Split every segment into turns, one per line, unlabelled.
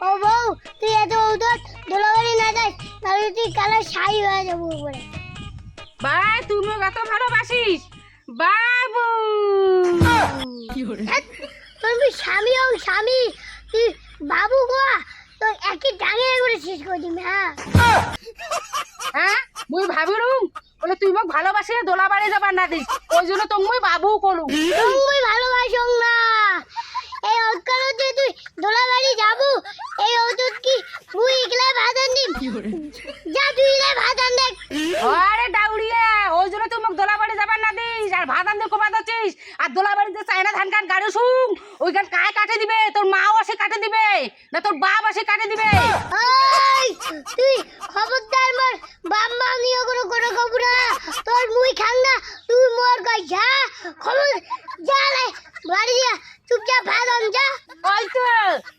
ও বউ তুই এত ঔষধ ধুলাবাড়ি না যাস তাহলে তুই কালার শাড়ি হয়ে যাব উপরে।
ভাই তুমি এত ভালোবাসিস। বাবু
তোর তুই স্বামী ও স্বামী? তুই বাবু গোয়া? তোর একই ডাঙে করে শেষ করে দিবি হ্যাঁ?
হ্যাঁ মুই ভাবিলুম বলে তুই মোক ভালোবাসি দোলা বাড়ি যাবার না দিস ওই জন্য তো মুই বাবু করু
তুই ভালোবাসো না এই ঔষধ তুই ধুলাবাড়ি যাব এই ঔষধ কি তুই এগুলা ভাদান দিম যা তুই এগুলা ভাদান দেখ
আরে ডাউরিয়া ওই জন্য তুই মোক দোলা বাড়ি যাবার না দিস আর ভাত আনতে কোপা দিচ্ছিস আর দোলা বাড়িতে চায়না ধান কাট গাড়ি শুং ওই গান কায় কাটে দিবে তোর মাও আসে কাটে দিবে না তোর বাপ আসে কাটে দিবে।
তুই খবরদার মোর বাপ মা নিয়ে কোনো কোনো খবর তোর মুই খাং না তুই মোর গাই যা খবর যা রে বাড়ি যা চুপচাপ ভাদান যা
ওই তো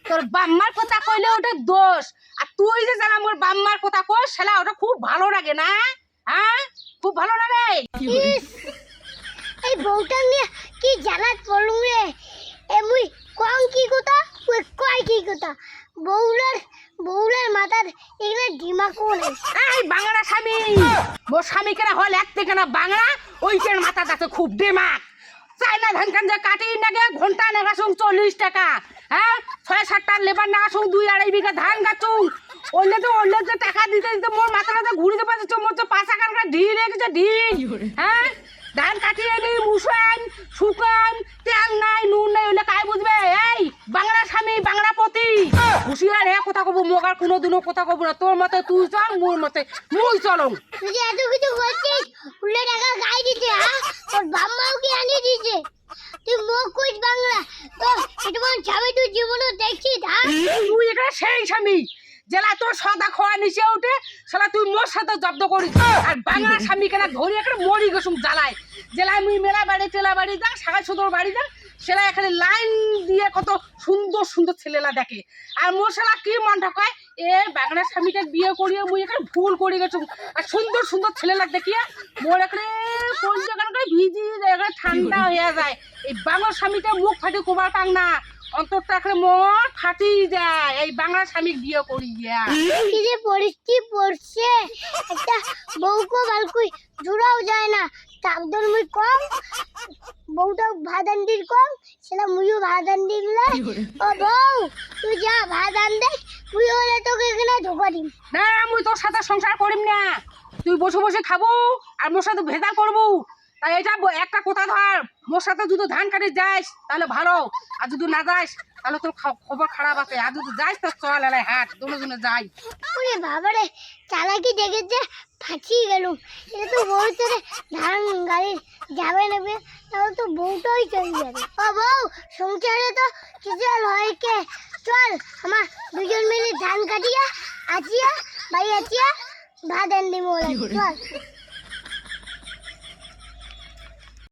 তোর বাম্মার কথা কইলে ওটা দোষ। আর তুই যে জানা মোর বাম্মার কথা কস সেটা ওটা খুব ভালো লাগে না? হ্যাঁ? খুব ভালো লাগে?
এই বউটা নিয়ে কি জ্বালাত পড়লুম রে? এ মুই কং কি কথা? ওই কয় কি কথা? বউলার বউলার মাথার এগুলো ডিমাকও নেই।
এই বাংলা স্বামী! মোর স্বামী কেনা হল এক থেকে না বাংলা ওইটার মাথা আছে খুব ডিমাক। চাইনা ধান কান যে কাটি নাগে ঘণ্টা নাগা শুং চল্লিশ টাকা। হ্যাঁ ছয় সাতটা লেবার নাগা শুং দুই আড়াই বিঘা ধান গাছুং অন্য তো অন্য যে টাকা দিতে দিতে মোর মাথাটা ঘুরিতে পারছে মোর তো পাঁচা কানকা ঢিল রেখেছে ঢিল হ্যাঁ ধান কাটিয়ে নি, মুসান, শুকান, তেল নাই, নুন নাই ওইলে কাই বুঝবে? এই, বাংলা স্বামী, বাংলা পতি। হুশিয়ার হে, কথা কব, মোক আর কোনোদিনও কথা কব না। তোর মতে তুই চল, মোর মতে মুই চলং
তুই এত কিছু করছিস উল্লে টাকা গাই দিতে হ্যাঁ? তোর বাম্মাও কি আনিয়ে দিয়েছে তুই মুখ কইস বাংলা তো এটা বল যাবে তুই জীবনে দেখছিস হ্যাঁ
তুই এখানে সেই স্বামী। জেলা তোর সদা খোয়া নিচে উঠে সেলা তুই মোর সাথে জব্দ করিস। আর বাংলা স্বামী কেনা ধরি এখানে মরি গেছুম জ্বালায়। জেলায় মুই মেলা বাড়ি টেলা বাড়ি যাক সাগাই সুদর বাড়ি যাক সেলা এখানে লাইন দিয়ে কত সুন্দর সুন্দর ছেলেলা দেখে। আর মোর শালা কি মন ঢকায় এ বাংলা স্বামীকে বিয়ে করিয়ে মুই এখানে ভুল করে গেছুম। আর সুন্দর সুন্দর ছেলেলা দেখিয়া মোর এখানে কোন জায়গায় ভিজি এখানে ঠান্ডা হয়ে যায়। এই বাংলা স্বামীটা মুখ ফাটি কোবার পাং না অন্তরটা এখানে মোর ফাটি যায়। এই বাংলা স্বামী বিয়ে করি গিয়া
কি যে পরিস্থিতি পড়ছে একটা বউকে বালকুই জুড়াও যায় না। তাকদর মুই কম বউটা ভাদান দির কম সেটা মুইও ভাদান দিলে ও বউ তুই যা ভাদান দে মুই হলে তোকে এখানে ঢোকা দিম।
না মুই তোর সাথে সংসার করিম না। তুই বসে বসে খাব আর মোর সাথে ভেজাল করব। তাই এটা ব- একটা কথা ধর মোর সাথে যদি ধান কাটিস যাইস তাহলে ভালো। আর যদি না যাস তাহলে তোর খবর খারাপ আছে। আর যদি যাস তো চল এলাই হাট দুজনে যাই।
ওরে বাবারে চালাকি দেখেছে ফাঁসিয়ে গেলুম। এটা তো বউ তোরে ধান গাড়ি যাবে নেবে তাহলে তো বউটাই চলে যাবে। ও বউ সংসারে তো কিছু আর হয় কে? চল আমার দুজন মিলে ধান কাটিয়া আছিয়া বাড়ি আছিয়া ভাত এনে দিব চল।